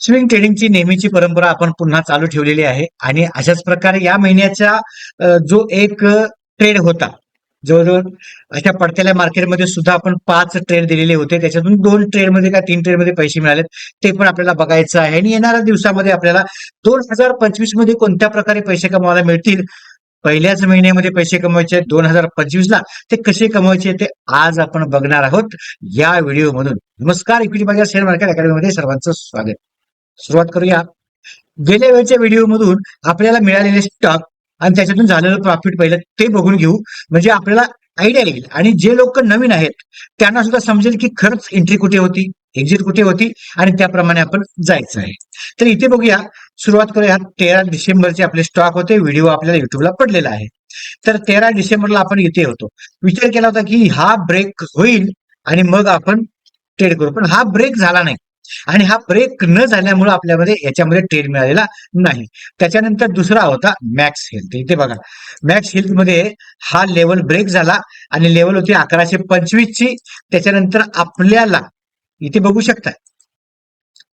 Swing ट्रेडिंगची नेहमीची परंपरा आपण पुन्हा चालू ठेवलेली आहे. आणि अशाच प्रकारे या महिन्याचा जो एक ट्रेड होता जवळजवळ अशा पडतेल्या मार्केटमध्ये सुद्धा आपण पाच ट्रेड दिलेले होते. त्याच्यातून दोन ट्रेडमध्ये का तीन ट्रेडमध्ये पैसे मिळालेत ते पण आपल्याला बघायचं आहे. आणि येणाऱ्या दिवसामध्ये आपल्याला दोन हजार पंचवीसमध्ये कोणत्या प्रकारे पैसे कमवायला मिळतील? पहिल्याच महिन्यामध्ये पैसे कमवायचे दोन हजार पंचवीस ला. ते कसे कमवायचे ते आज आपण बघणार आहोत या व्हिडिओ मधून नमस्कार इक्विटी बाजार शेअर मार्केट अकॅडमीमध्ये सर्वांचं स्वागत. सुरुवात करूया. गेल्या वेळच्या व्हिडिओ मधून आपल्याला मिळालेले स्टॉक आणि त्याच्यातून झालेलं प्रॉफिट पहिलं ते बघून घेऊ. म्हणजे आपल्याला आयडिया येईल. आणि जे लोक नवीन आहेत त्यांना सुद्धा समजेल की खरंच एंट्री कुठे होती एक्झिट कुठे होती आणि त्याप्रमाणे आपण जायचं आहे. तर इथे बघूया. सुरुवात करूया. तेरा डिसेंबरचे आपले स्टॉक होते. व्हिडिओ आपल्याला युट्यूबला पडलेला आहे. तर तेरा डिसेंबरला आपण इथे होतो. विचार केला होता की हा ब्रेक होईल आणि मग आपण ट्रेड करू. पण हा ब्रेक झाला नाही. आणि हा ब्रेक न झाल्यामुळे आपल्यामध्ये याच्यामध्ये ट्रेड मिळालेला नाही. त्याच्यानंतर दुसरा होता मॅक्स हेल्थ इथे बघा मॅक्स हेल्थमध्ये हा लेवल ब्रेक झाला आणि लेवल होती अकराशे पंचवीस ची. त्याच्यानंतर आपल्याला इथे बघू शकता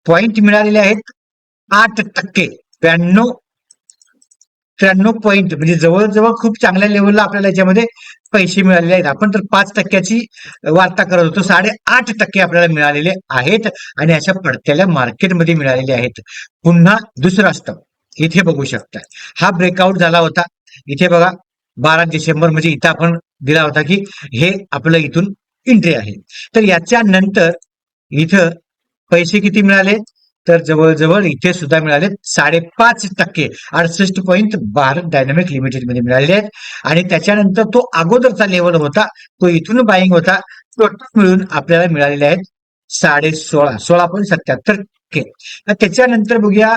पॉइंट मिळालेले आहेत आठ टक्के ब्याण्णव त्र्याण्णव पॉईंट म्हणजे जवळजवळ खूप चांगल्या लेवलला आपल्याला याच्यामध्ये पैसे मिळालेले आहेत. आपण तर पाच टक्क्याची वार्ता करत होतो. साडेआठ टक्के आपल्याला मिळालेले आहेत आणि अशा पडत्याला मार्केटमध्ये मिळालेले आहेत. पुन्हा दुसरा असतं इथे बघू शकता. हा ब्रेकआउट झाला होता. इथे बघा बारा डिसेंबर म्हणजे इथं आपण दिला होता की हे आपलं इथून एंट्री आहे. तर याच्या नंतर इथं पैसे किती मिळाले? तर जवळजवळ इथे सुद्धा मिळाले साडेपाच टक्के अडसष्ट पॉईंट भारत डायनामिक लिमिटेडमध्ये मिळालेले आहेत. आणि त्याच्यानंतर तो अगोदरचा लेवल होता तो इथून बाईंग होता टोटल मिळून आपल्याला मिळालेले आहेत साडे सोळा सोळा पॉईंट सत्याहत्तर टक्के. तर त्याच्यानंतर बघूया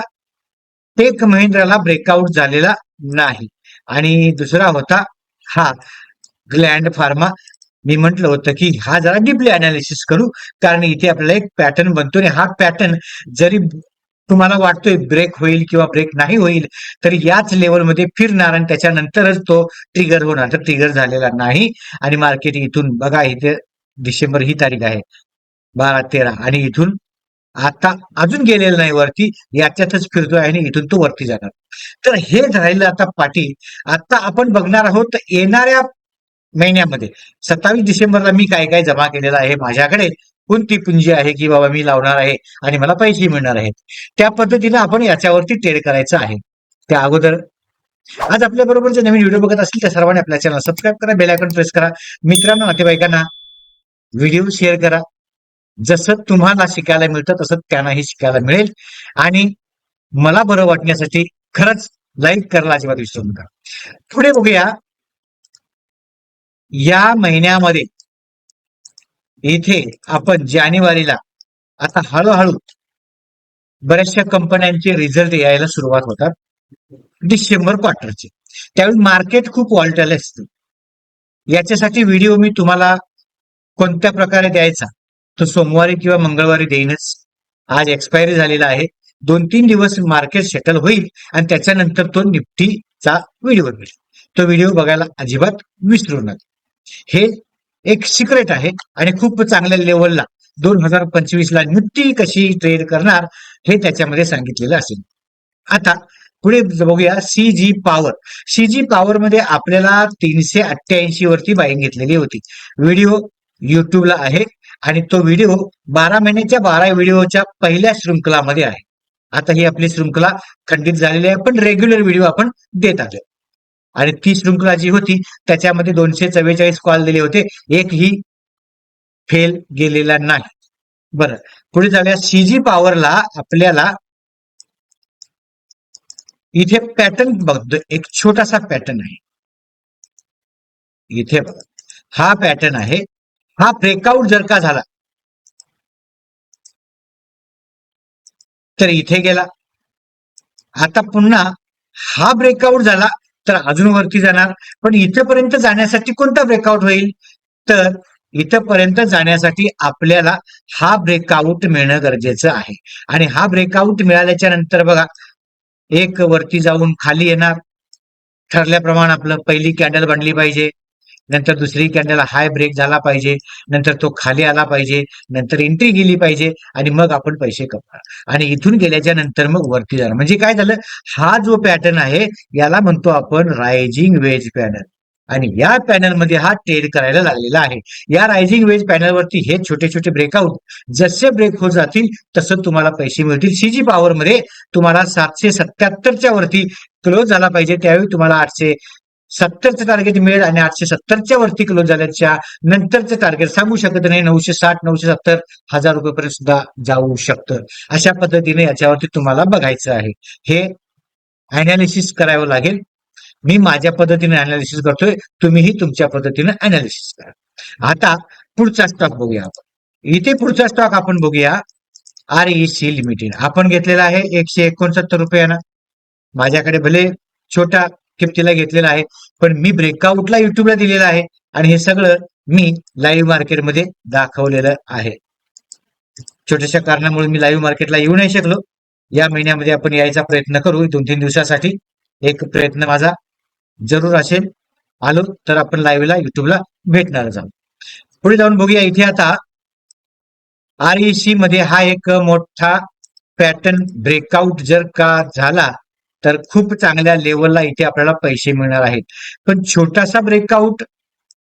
टेक महिंद्राला ब्रेकआउट झालेला नाही. आणि दुसरा होता हा ग्लँड फार्मा मी म्हंटल होतं की हा जरा डीपली अनालिसिस करू कारण इथे आपल्याला एक पॅटर्न बनतो आणि हा पॅटर्न जरी तुम्हाला वाटतोय ब्रेक होईल किंवा ब्रेक नाही होईल तर याच लेवलमध्ये फिरणार आणि त्याच्यानंतरच तो ट्रिगर होणार. तर ट्रिगर झालेला नाही. आणि मार्केट इथून बघा इथे डिसेंबर ही तारीख आहे. बारा तेरा. आणि इथून आता अजून गेलेलं नाही वरती याच्यातच फिरतोय आणि इथून तो वरती जाणार. तर हे राहिलं आता पाठी आता आपण बघणार आहोत येणाऱ्या महिन्यामध्ये. सत्तावीस डिसेंबरला मी काय काय जमा केलेलं आहे माझ्याकडे कोणती पुंजी आहे की बाबा मी लावणार आहे आणि मला पैसे मिळणार आहेत त्या पद्धतीने आपण याच्यावरती ट्रेड करायचं आहे. त्या अगोदर. आज आपल्या बरोबर जे नवीन व्हिडिओ बघत असतील त्या सर्वांनी आपल्या चॅनल सबस्क्राईब करा बेल आयकॉन प्रेस करा. मित्रांनो नातेवाईकांना व्हिडिओ शेअर करा. जसं तुम्हाला शिकायला मिळतं तसं त्यांनाही शिकायला मिळेल. आणि मला बरं वाटण्यासाठी खरंच लाईक करायला अजिबात विसरू नका. पुढे बघूया. या महिन्यामध्ये इथे आपण जानेवारीला आता हळूहळू बऱ्याचशा कंपन्यांचे रिझल्ट यायला सुरुवात होतात. डिसेंबर क्वार्टरचे त्यावेळी मार्केट खूप वॉल्टल असतं. याच्यासाठी व्हिडिओ मी तुम्हाला कोणत्या प्रकारे द्यायचा? तो सोमवारी किंवा मंगळवारी देईनच. आज एक्सपायरी झालेला आहे. दोन तीन दिवस मार्केट सेटल होईल आणि त्याच्यानंतर तो निफ्टीचा व्हिडिओ मिळेल तो व्हिडिओ बघायला अजिबात विसरू नका. हे एक सिक्रेट आहे आणि खूप चांगल्या लेवलला दोन हजार पंचवीस ला निफ्टी कशी ट्रेड करणार हे त्याच्यामध्ये सांगितलेलं असेल. आता पुढे बघूया C G power C G power मध्ये आपल्याला तीनशे अठ्ठ्याऐंशी वरती बाईंग घेतलेली होती. व्हिडिओ युट्यूबला आहे आणि तो व्हिडिओ बारा महिन्याच्या बारा व्हिडिओच्या पहिल्या शृंखलामध्ये आहे. आता ही आपली शृंखला खंडित झालेली आहे पण रेग्युलर व्हिडिओ आपण देत आलो आणि ती शृंखला जी होती. त्याच्यामध्ये दोनशे चव्वेचाळीस कॉल दिले होते. एक ही फेल गेलेला नाही. बरं. पुढे जाऊया. सीजी पॉवरला आपल्याला इथे पॅटर्न बघतो. एक छोटासा पॅटर्न आहे. इथे बघा. हा पॅटर्न आहे. हा ब्रेकआउट जर का झाला तर इथे गेला. आता पुन्हा हा ब्रेकआउट झाला. तर अजून वरती जाणार. पण इथपर्यंत जाण्यासाठी कोणता ब्रेकआउट होईल? तर इथपर्यंत जाण्यासाठी आपल्याला हा ब्रेकआउट मिळणं गरजेचं आहे. आणि हा ब्रेकआउट मिळाल्याच्या नंतर बघा एक वरती जाऊन खाली येणार. ठरल्याप्रमाणे आपलं पहिली कॅन्डल बनली पाहिजे. नंतर दुसरी कॅन्डल हाय ब्रेक झाला पाहिजे. नंतर तो खाली आला पाहिजे. नंतर एंट्री गेली पाहिजे आणि मग आपण पैसे कमवणार आणि इथून गेल्याच्यानंतर मग वरती जाणार म्हणजे काय झालं? हा जो पॅटर्न आहे याला म्हणतो आपण रायझिंग वेज पॅनल आणि या पॅनलमध्ये हा ट्रेड करायला लागलेला आहे. या रायझिंग वेज पॅनलवरती हे छोटे छोटे ब्रेकआउट जसे ब्रेक होत जातील तसं तुम्हाला पैसे मिळतील. सीजी पॉवरमध्ये तुम्हाला सातशे सत्याहत्तरच्या वरती क्लोज झाला पाहिजे. त्यावेळी तुम्हाला आठशे सत्तरचं टार्गेट मिळेल आणि आठशे सत्तरच्या वरती क्लोज झाल्याच्या नंतरचं टार्गेट सांगू शकत नाही. नऊशे साठ नऊशे सत्तर हजार रुपयेपर्यंत सुद्धा जाऊ शकतं. अशा पद्धतीने याच्यावरती तुम्हाला बघायचं आहे. हे अनालिसिस करावं लागेल. मी माझ्या पद्धतीने अनालिसिस करतोय. तुम्हीही तुमच्या पद्धतीने अनालिसिस करा. आता पुढचा स्टॉक बघूया आपण. इथे पुढचा स्टॉक आपण बघूया. आर ई सी लिमिटेड आपण घेतलेला आहे एकशे एकोणसत्तर रुपयानं. माझ्याकडे भले छोटा किमतीला घेतलेला आहे. पण मी ब्रेकआउटला युट्यूबला दिलेला आहे. आणि हे सगळं मी लाईव्ह मार्केटमध्ये दाखवलेलं आहे. छोट्याशा कारणामुळे मी लाईव्ह मार्केटला येऊ नाही शकलो. या महिन्यामध्ये आपण यायचा प्रयत्न करू. दोन तीन दिवसासाठी एक प्रयत्न माझा जरूर असेल. आलो तर आपण लाईव्हला युट्यूबला भेटणारच आहोत पुढे जाऊन बघूया. इथे आता आरमध्ये हा एक मोठा पॅटर्न ब्रेकआउट जर का झाला तर खूप चांगल्या लेवलला इथे आपल्याला पैसे मिळणार आहेत. पण छोटासा ब्रेकआउट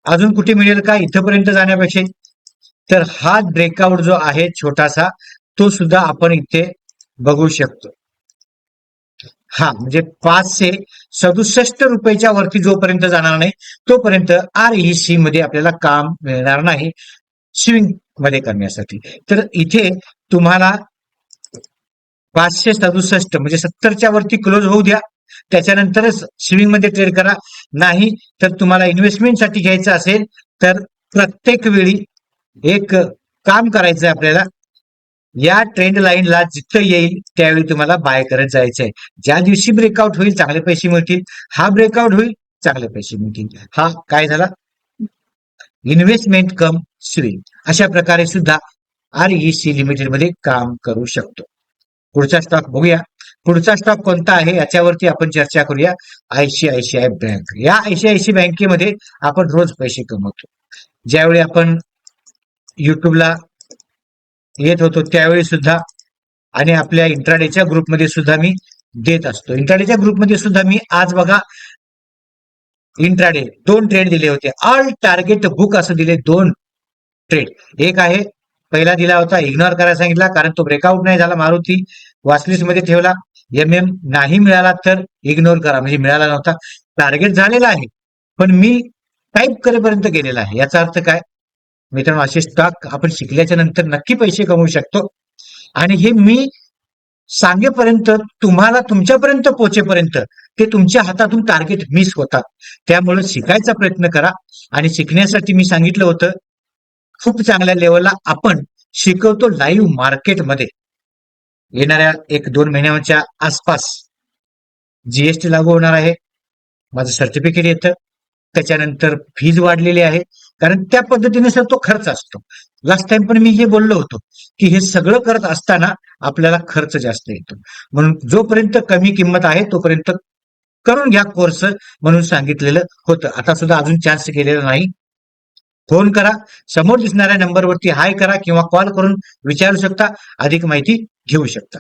अजून कुठे मिळेल का इथंपर्यंत जाण्यापेक्षा? तर हा ब्रेकआउट जो आहे छोटासा तो सुद्धा आपण इथे बघू शकतो. हा म्हणजे पाचशे सदुसष्ट रुपयाच्या वरती जोपर्यंत जाणार नाही तोपर्यंत आर ई सी मध्ये आपल्याला काम मिळणार नाही. स्विंगमध्ये करण्यासाठी. तर इथे तुम्हाला पाचशे सदुसष्ट म्हणजे सत्तरच्या वरती क्लोज होऊ द्या. त्याच्यानंतरच स्विमिंगमध्ये ट्रेड करा. नाही तर तुम्हाला इन्व्हेस्टमेंटसाठी घ्यायचं असेल तर प्रत्येक वेळी एक काम करायचं आहे आपल्याला. या ट्रेंड लाईनला जिथं येईल त्यावेळी तुम्हाला बाय करत जायचंय. ज्या दिवशी ब्रेकआउट होईल चांगले पैसे मिळतील. हा ब्रेकआउट होईल चांगले पैसे मिळतील. हा काय झाला? इन्व्हेस्टमेंट कम स्विंग अशा प्रकारे सुद्धा आर ई सी लिमिटेडमध्ये काम करू शकतो. पुढचा स्टॉक बघूया. पुढचा स्टॉक कोणता आहे? याच्यावरती आपण चर्चा करूया. ICICI bank. या आयसीआयसी बँकेमध्ये आपण रोज पैसे कमवतो. ज्यावेळी आपण युट्यूबला येत होतो त्यावेळी सुद्धा आणि आपल्या इंट्राडेच्या ग्रुपमध्ये सुद्धा मी देत असतो. इंट्राडेच्या ग्रुपमध्ये सुद्धा मी आज बघा इंट्राडे दोन ट्रेड दिले होते. ऑल टार्गेट बुक असं दिले दोन ट्रेड एक आहे पहिला दिला होता. इग्नोर करायला सांगितला कारण तो ब्रेकआउट नाही झाला. मारुती वाचलीसमध्ये ठेवला. एम एम नाही मिळाला तर इग्नोर करा. म्हणजे मिळाला नव्हता. टार्गेट झालेला आहे. पण मी टाईप करेपर्यंत गेलेला आहे. याचा अर्थ काय? मित्रांनो असे स्टॉक आपण शिकल्याच्या नंतर नक्की पैसे कमवू शकतो. आणि हे मी सांगेपर्यंत तुम्हाला तुमच्यापर्यंत पोहोचेपर्यंत ते तुमच्या हातातून टार्गेट मिस होतात. त्यामुळे शिकायचा प्रयत्न करा. आणि शिकण्यासाठी मी सांगितलं होतं खूप चांगल्या लेवलला आपण शिकवतो लाईव्ह मार्केटमध्ये येणाऱ्या एक दोन महिन्याच्या आसपास जीएसटी लागू होणार आहे. माझं सर्टिफिकेट येतं. त्याच्यानंतर फीज वाढलेली आहे. कारण त्या पद्धतीने सर तो खर्च असतो. लास्ट टाइम पण मी हे बोललो होतो की हे सगळं करत असताना आपल्याला खर्च जास्त येतो. म्हणून जोपर्यंत कमी किंमत आहे तोपर्यंत करून घ्या कोर्स म्हणून सांगितलेलं होतं. आता सुद्धा अजून चान्स केलेला नाही. फोन करा. समोर दिसणाऱ्या नंबरवरती हाय करा किंवा कॉल करून विचारू शकता. अधिक माहिती घेऊ शकता.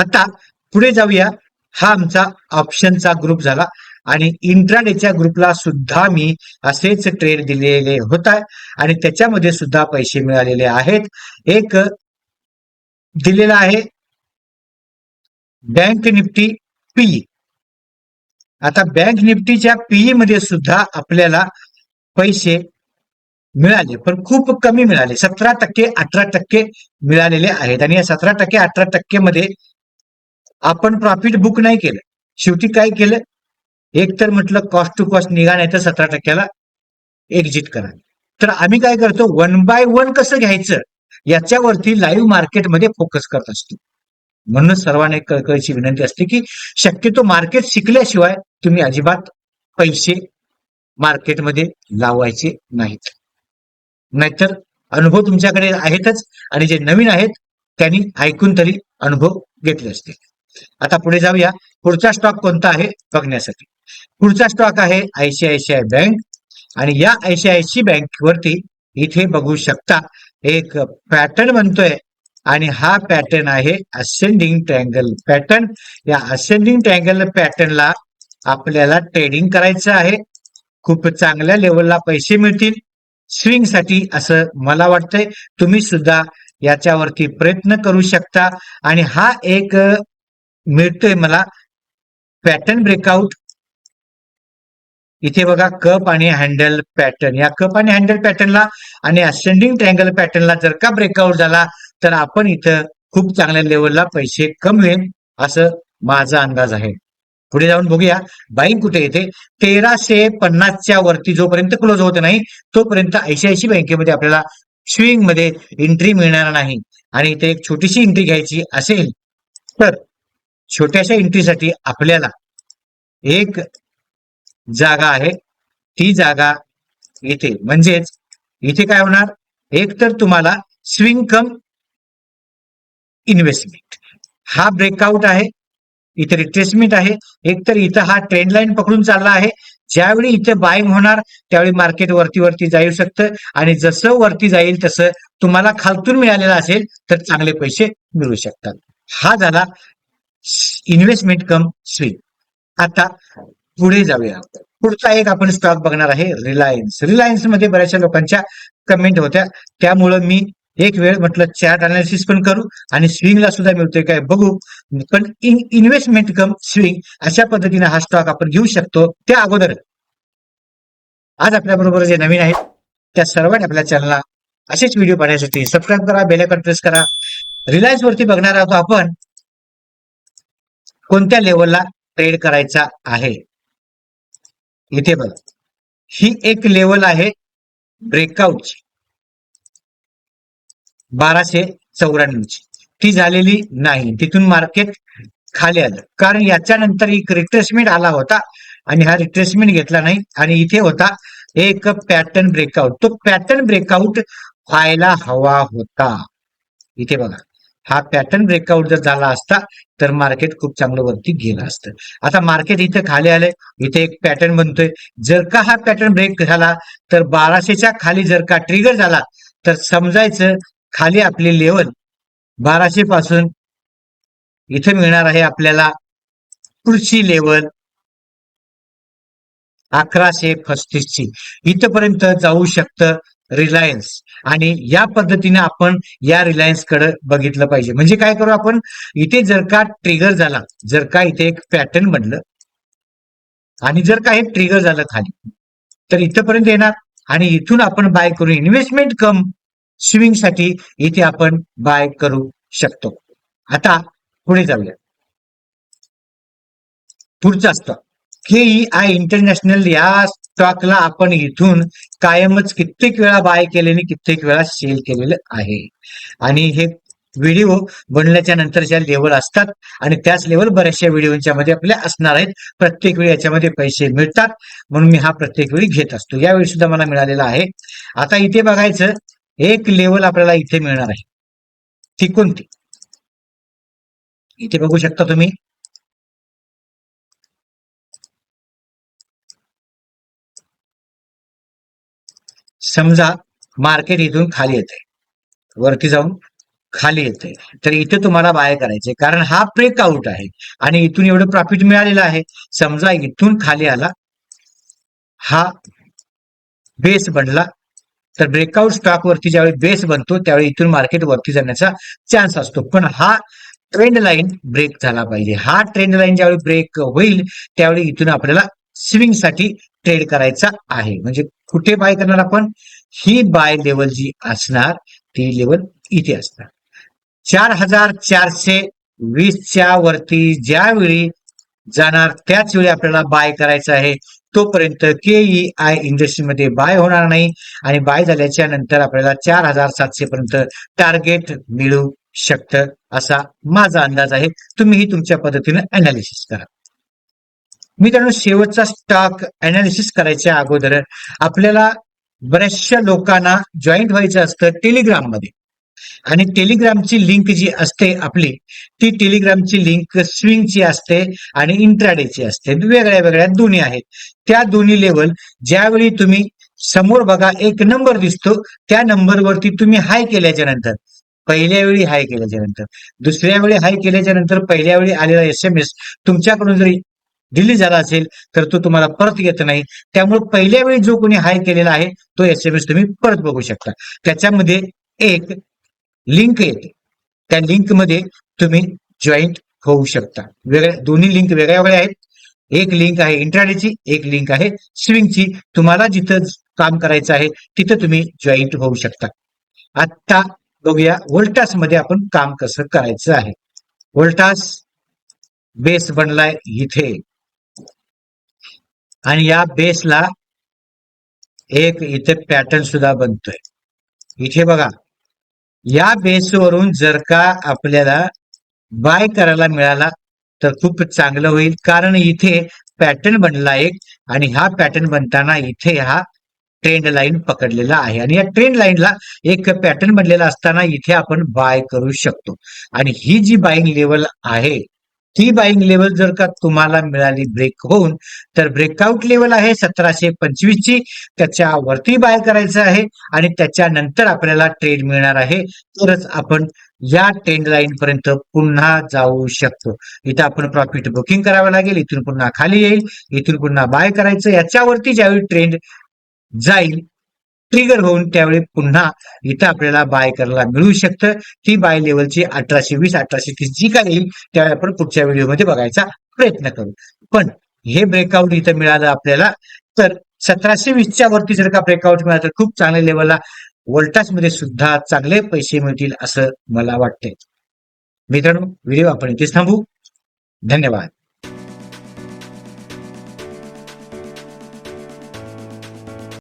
आता पुढे जाऊया. हा आमचा ऑप्शनचा ग्रुप झाला. आणि इंट्राडेच्या ग्रुपला सुद्धा मी असेच ट्रेड दिलेले होता. आणि त्याच्यामध्ये सुद्धा पैसे मिळालेले आहेत. एक दिलेला आहे. Bank nifty P. आता बँक निफ्टीच्या पीई मध्ये सुद्धा आपल्याला पैसे मिळाले पण खूप कमी मिळाले. सतरा टक्के अठरा टक्के मिळालेले आहेत. आणि या सतरा टक्के अठरा टक्के मध्ये आपण प्रॉफिट बुक नाही केलं. शेवटी काय केलं? एक तर म्हटलं कॉस्ट टू कॉस्ट निघा नाही तर सतरा टक्क्याला एक्झिट करा. तर आम्ही काय करतो? वन बाय वन कसं घ्यायचं? याच्यावरती लाईव्ह मार्केटमध्ये फोकस करत असतो. म्हणून सर्वांना एक कळकळीची विनंती असते की शक्यतो मार्केट शिकल्याशिवाय तुम्ही अजिबात पैसे मार्केटमध्ये लावायचे नाहीत. नाहीतर अनुभव तुमच्याकडे आहेतच आणि जे नवीन आहेत त्यांनी ऐकून तरी अनुभव घेतले असतील. आता पुढे जाऊया. पुढचा स्टॉक कोणता आहे बघण्यासाठी. पुढचा स्टॉक आहे आयसीआयसीआय बँक आणि या आयसीआयसी बँक वरती इथे बघू शकता एक पॅटर्न बनतोय आणि हा पॅटर्न आहे असेंडिंग ट्रँगल पॅटर्न या असेंडिंग ट्रँगल पॅटर्नला आपल्याला ट्रेडिंग करायचं आहे. खूप चांगल्या लेवलला पैसे मिळतील. स्विंगसाठी असं मला वाटतंय. तुम्ही सुद्धा याच्यावरती प्रयत्न करू शकता. आणि हा एक मिळतोय मला. पॅटर्न ब्रेकआउट इथे बघा कप आणि हँडल पॅटर्न या कप आणि हँडल पॅटर्नला आणि असेंडिंग ट्रँगल पॅटर्नला जर का ब्रेकआउट झाला तर आपण इथं खूप चांगल्या लेवलला पैसे कमवेल असं माझा अंदाज आहे. पुढे जाऊन बघूया. बाईंग कुठे येते तेराशे पन्नासच्या वरती जोपर्यंत क्लोज होत नाही तोपर्यंत आयसीआयसी बँकेमध्ये आपल्याला स्विंगमध्ये एंट्री मिळणार नाही. आणि इथे एक छोटीशी एंट्री घ्यायची असेल तर छोट्याशा एंट्रीसाठी आपल्याला एक जागा आहे. ती जागा इथे. म्हणजेच इथे काय होणार? एक तर तुम्हाला स्विंग कम इन्व्हेस्टमेंट हा ब्रेकआउट आहे. इथे रिट्रेसमेंट आहे. एक तर इथं हा ट्रेंड लाईन पकडून चालला आहे. ज्यावेळी इथे बाईंग होणार त्यावेळी मार्केट वरती वरती जाऊ शकतं. आणि जसं वरती जाईल तसं तुम्हाला खालतून मिळालेला असेल तर चांगले पैसे मिळू शकतात. हा झाला इन्व्हेस्टमेंट कम स्विंग आता पुढे जाऊया. पुढचा एक आपण स्टॉक बघणार आहे रिलायन्स रिलायन्समध्ये बऱ्याचशा लोकांच्या कमेंट होत्या. त्यामुळं मी एक वेळ म्हटलं चॅट अनालिसिस पण करू आणि स्विंगला सुद्धा मिळतोय. काय? बघू. पण इन इन्व्हेस्टमेंट कम स्विंग अशा पद्धतीने हा स्टॉक आपण घेऊ शकतो त्या अगोदर. आज आपल्याबरोबर जे नवीन आहेत त्या सर्वांनी आपल्या चॅनलला असेच व्हिडिओ पाहण्यासाठी सबस्क्राईब करा बेल प्रेस करा. रिलायन्स वरती बघणार आहोत आपण कोणत्या लेवलला ट्रेड करायचा आहे. इथे बघा. ही एक लेवल आहे ब्रेकआउटची बाराशे चौऱ्याण्णवची. ती झालेली नाही. तिथून मार्केट खाली आलं. कारण याच्यानंतर एक रिट्रेसमेंट आला होता आणि हा रिट्रेसमेंट घेतला नाही. आणि इथे होता एक पॅटर्न ब्रेकआउट तो पॅटर्न ब्रेकआउट व्हायला हवा होता. इथे बघा. हा पॅटर्न ब्रेकआउट जर झाला असता तर मार्केट खूप चांगलं वरती गेलं असतं. आता मार्केट इथे खाली आलंय. इथे एक पॅटर्न बनतोय. जर का हा पॅटर्न ब्रेक झाला तर बाराशेच्या खाली जर का ट्रिगर झाला तर समजायचं खाली आपली लेवल बाराशे पासून इथे मिळणार आहे आपल्याला पुढची लेवल अकराशे पस्तीसची इथपर्यंत जाऊ शकतं रिलायन्स आणि या पद्धतीने आपण या रिलायन्सकडे बघितलं पाहिजे. म्हणजे काय करू आपण? इथे जर का ट्रिगर झाला जर का इथे एक पॅटर्न बनलं आणि जर का हे ट्रिगर झालं खाली तर इथपर्यंत येणार. आणि इथून आपण बाय करू इन्व्हेस्टमेंट कम स्विंगसाठी इथे आपण बाय करू शकतो. आता पुढे जाऊया. पुढचं असतं. के केई आय इंटरनॅशनल या स्टॉकला आपण इथून कायमच कित्येक वेळा बाय केलेले कित्येक वेळा सेल केलेलं आहे. आणि हे व्हिडिओ बनल्याच्या नंतरच्या लेवल असतात आणि त्याच लेवल बऱ्याचशा व्हिडिओच्या मध्ये आपल्या असणार आहेत. प्रत्येक वेळी याच्यामध्ये पैसे मिळतात. म्हणून मी हा प्रत्येक वेळी घेत असतो. यावेळी सुद्धा मला मिळालेला आहे. आता इथे बघायचं एक लेवल आपल्याला इथे मिळणार आहे. ती. कोणती इथे बघू शकता तुम्ही. समजा मार्केट इथून खाली येते वरती जाऊन खाली येते तर इथे तुम्हाला बाय करायचे कारण हा ब्रेकआउट आहे. आणि इथून एवढं प्रॉफिट मिळालेलं आहे. समजा इथून खाली आला. हा बेस बनला. तर ब्रेकआउट स्टॉकवरती ज्यावेळी बेस बनतो त्यावेळी इथून मार्केट वरती जाण्याचा चान्स असतो. पण हा ट्रेंड लाईन ब्रेक झाला पाहिजे. हा ट्रेंड लाईन ज्यावेळी ब्रेक होईल त्यावेळी इथून आपल्याला स्विंगसाठी ट्रेड करायचा आहे. म्हणजे कुठे बाय करणार आपण? ही बाय लेवल जी असणार ती लेवल इथे असणार. चार हजार चारशे वीसच्या वरती ज्यावेळी जाणार त्याच वेळी आपल्याला बाय करायचं आहे. तोपर्यंत केई आय इंडस्ट्रीमध्ये बाय होणार नाही आणि बाय झाल्याच्यानंतर आपल्याला चार हजार सातशे पर्यंत टार्गेट मिळू शकतं असा माझा अंदाज आहे. तुम्हीही तुमच्या पद्धतीने अनालिसिस करा. मित्रांनो शेवटचा स्टॉक अनालिसिस करायच्या अगोदर आपल्याला बऱ्याचशा लोकांना जॉईंट व्हायचं असतं टेलिग्राममध्ये. आणि टेलिग्रामची लिंक जी असते आपली ती टेलिग्रामची लिंक स्विंगची असते आणि इंट्राडेची असते. वेगळ्या वेगळ्या दोन्ही आहेत. त्या दोन्ही लेवल ज्यावेळी तुम्ही समोर बघा एक नंबर दिसतो त्या नंबरवरती तुम्ही हाय केल्याच्यानंतर पहिल्या वेळी हाय केल्याच्यानंतर दुसऱ्या वेळी हाय केल्याच्यानंतर पहिल्या वेळी आलेला एस एम एस तुमच्याकडून जरी डिलीट झाला असेल तर तो तुम्हाला परत येत नाही. त्यामुळे पहिल्या वेळी जो कोणी हाय केलेला आहे तो एस एम एस तुम्ही परत बघू शकता. त्याच्यामध्ये एक लिंक येते त्या लिंकमध्ये तुम्ही जॉईंट होऊ शकता. वेगळ्या दोन्ही लिंक वेगळ्या वेगळ्या आहेत. एक लिंक आहे इंट्राडेची एक लिंक आहे स्विंगची. तुम्हाला जिथं काम करायचं आहे तिथं तुम्ही जॉईंट होऊ शकता. आता बघूया वोल्टासमध्ये आपण काम कसं करायचं आहे. वोल्टास बेस बनलाय इथे. आणि या बेसला एक इथे पॅटर्न सुद्धा बनतोय. इथे बघा. या बेसवरून जर का आपल्याला बाय करायला मिळाला तर खूप चांगलं होईल. कारण इथे पॅटर्न बनला एक आणि हा पॅटर्न बनताना इथे हा ट्रेंड लाईन पकडलेला आहे. आणि या ट्रेंड लाईनला एक पॅटर्न बनलेला असताना इथे आपण बाय करू शकतो. आणि ही जी बाईंग लेवल आहे ती बाईंग लेवल जर का तुम्हाला मिळाली ब्रेक होऊन तर ब्रेकआउट लेवल आहे सतराशे पंचवीस ची. त्याच्यावरती बाय करायचं आहे आणि त्याच्यानंतर आपल्याला ट्रेड मिळणार आहे. तरच आपण या ट्रेंड लाईन पर्यंत पुन्हा जाऊ शकतो. इथं आपण प्रॉफिट बुकिंग करावं लागेल इथून पुन्हा खाली येईल इथून पुन्हा बाय करायचं याच्यावरती ज्यावेळी ट्रेंड जाईल ट्रिगर होऊन त्यावेळी पुन्हा इथं आपल्याला बाय करायला मिळू शकतं. ती बाय लेवलची अठराशे वीस अठराशे तीस जी काय येईल त्यावेळी आपण पुढच्या व्हिडिओमध्ये बघायचा प्रयत्न करू. पण हे ब्रेकआउट इथं मिळालं आपल्याला. तर सतराशे वीसच्या वरती जर का ब्रेकआउट मिळालं तर खूप चांगल्या लेवलला वोल्टासमध्ये सुद्धा चांगले पैसे मिळतील असं मला वाटतंय. मित्रांनो व्हिडिओ आपण इथेच थांबू. धन्यवाद.